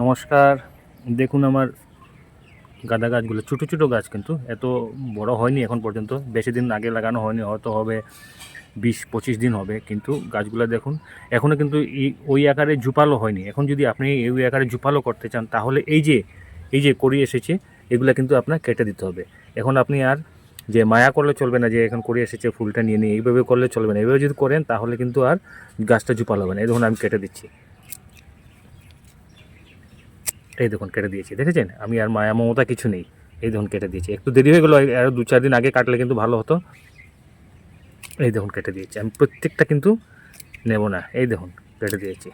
নমস্কার। দেখুন আমার গাঁদা গাছগুলো, ছোটো ছোটো গাছ কিন্তু, এত বড় হয়নি এখন পর্যন্ত। বেশি দিন আগে লাগানো হয়নি, হয়তো হবে বিশ পঁচিশ দিন হবে, কিন্তু গাছগুলো দেখুন এখনও কিন্তু ওই আকারে ঝুপালো হয়নি। এখন যদি আপনি এই আকারে ঝুপালো করতে চান, তাহলে এই যে এই যে করি এসেছে, এগুলো কিন্তু আপনার কেটে দিতে হবে। এখন আপনি আর যে মায়া করলে চলবে না, যে এখন করি এসেছে, ফুলটা নিয়ে নিয়ে এইভাবে করলে চলবে না। এইভাবে যদি করেন, তাহলে কিন্তু আর গাছটা ঝুপালো হবে না। এই ধরুন আমি কেটে দিচ্ছি। এই দেখুন, কেটে দিয়েছি, দেখেছেন? আমি আর মায়া মমতা কিছু নেই। এই দেখুন, কেটে দিয়েছি। একটু দেরি হয়ে গেলো আরও দু চার দিন আগে কাটলে কিন্তু ভালো হতো। এই দেখুন, কেটে দিয়েছি। আমি প্রত্যেকটা কিন্তু নেব না। এই দেখুন, কেটে দিয়েছি।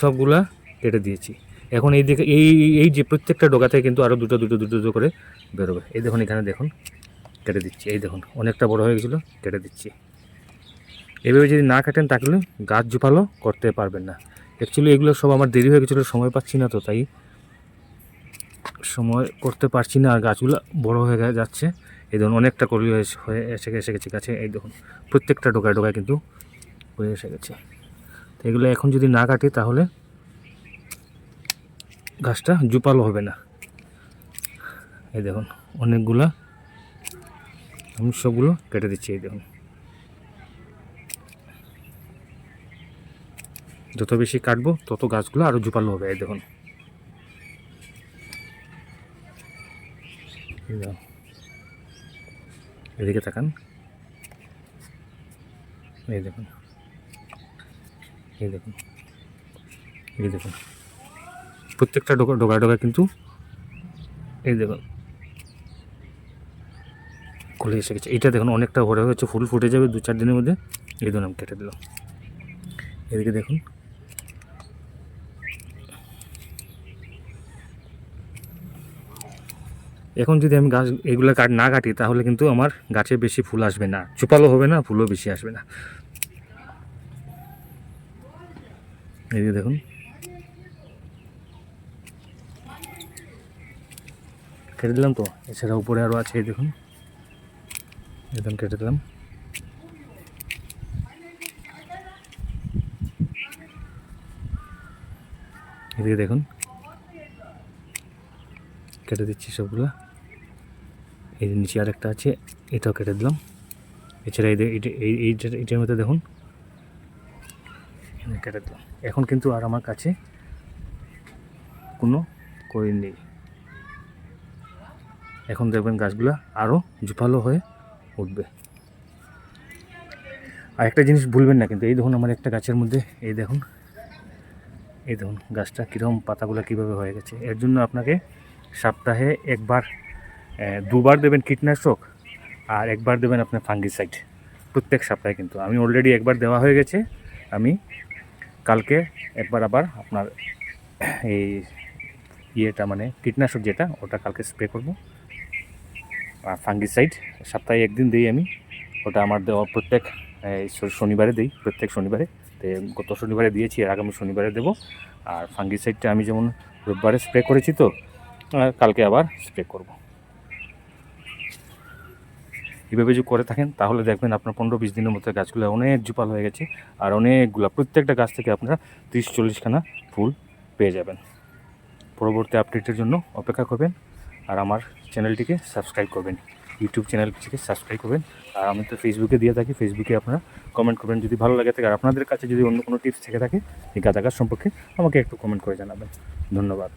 সবগুলা কেটে দিয়েছি। এখন এই দিকে, এই এই যে প্রত্যেকটা ডোকাতে কিন্তু আরও দুটো দুটো দুটো দুটো করে বেরোবে। এই দেখুন, এখানে দেখুন, কেটে দিচ্ছি। এই দেখুন, অনেকটা বড় হয়ে গেছিল, কেটে দিচ্ছি। এভাবে যদি না কাটেন, তাহলে গাছ জুপালো করতে পারবেন না। অ্যাকচুয়ালি এগুলো সব আমার দেরি হয়ে গেছিল, সময় পাচ্ছি না তো, তাই সময় করতে পারছি না, আর গাছগুলো বড় হয়ে যাচ্ছে। এই দেখুন অনেকটা কলি হয়ে এসে এসে গেছে গাছে এই দেখুন, প্রত্যেকটা ডোকায় ডোকায় কিন্তু হয়ে এসে গেছে। তো এগুলো এখন যদি না কাটি, তাহলে গাছটা জুপালো হবে না। এই দেখুন, অনেকগুলা আমি সবগুলো কেটে দিচ্ছি, এই দেখুন। যত বেশি কাটবো, তত গাছগুলো আরও জুপালো হবে, এই দেখুন। এদিকে তাকান। এই দেখুন। এই দেখুন। এই দেখুন। প্রত্যেকটা ডোকা ডোকা ডোকা কিন্তু এই দেখুন। খুলে এসে গেছে। এটা দেখুন, অনেকটা ভরে হয়েছে। ফুল ফুটে যাবে দু চার দিনের মধ্যে। এই দেখুন, আমি কেটে দিলাম। এদিকে দেখুন। এখন যদি আমি গাছ, এগুলো কাট না কাটি, তাহলে কিন্তু আমার গাছে বেশি ফুল আসবে না। চুপালো হবে না, ফুলও বেশি আসবে না। এদিকে দেখুন। কেটে দিলাম তো? এছাড়া উপরে আরও আছে, এই দেখুন। একদম কেটে দিলাম। এদিকে দেখুন। কেটে দিচ্ছি সবগুলো। এই যে নিচে আরেকটা আছে, এটাও কেটে দিলাম। এছাড়া এই এইটার মধ্যে দেখুন কেটে দিলাম। এখন কিন্তু আর আমার কাছে কোনো করি নেই। এখন দেখবেন গাছগুলো আরও ঝুপালো হয়ে উঠবে। আর একটা জিনিস ভুলবেন না কিন্তু, এই দেখুন আমার একটা গাছের মধ্যে, এই দেখুন এই দেখুন গাছটা কীরকম পাতাগুলো কীভাবে হয়ে গেছে। এর জন্য আপনাকে সপ্তাহে একবার দুবার দেবেন কীটনাশক আর একবার দেবেন আপনার ফাঙ্গিসাইড প্রত্যেক সপ্তাহে কিন্তু। আমি অলরেডি একবার দেওয়া হয়ে গেছে। আমি কালকে একবার আবার আপনার এই ইয়েটা মানে কীটনাশক যেটা, ওটা কালকে স্প্রে করব। আর ফাঙ্গিসাইড সপ্তাহে একদিন দিই আমি। ওটা আমার দেওয়া প্রত্যেক শনিবারে দিই, প্রত্যেক শনিবারে। তো গত শনিবারে দিয়েছি আর আগামী শনিবারে দেবো। আর ফাঙ্গিসাইডটা আমি যেমন রোববারে স্প্রে করেছি তো কালকে আবার স্প্রে করব। এভাবে যদি করে থাকেন, তাহলে দেখবেন আপনার পনেরো বিশ দিনের মধ্যে গাছগুলো অনেক জুপাল হয়ে গেছে আর অনেকগুলো, প্রত্যেকটা গাছ থেকে আপনারা তিরিশ চল্লিশখানা ফুল পেয়ে যাবেন। পরবর্তী আপডেটের জন্য অপেক্ষা করবেন আর আমার চ্যানেলটিকে সাবস্ক্রাইব করবেন। ইউটিউব চ্যানেলটিকে সাবস্ক্রাইব করবেন। আর আমি তো ফেসবুকে দিয়ে থাকি ফেসবুকে আপনারা কমেন্ট করবেন। যদি ভালো লাগে থাকে, আর আপনাদের কাছে যদি অন্য কোনো টিপস থেকে থাকে, এই গাঁদা গাছ সম্পর্কে আমাকে একটু কমেন্ট করে জানাবেন। ধন্যবাদ।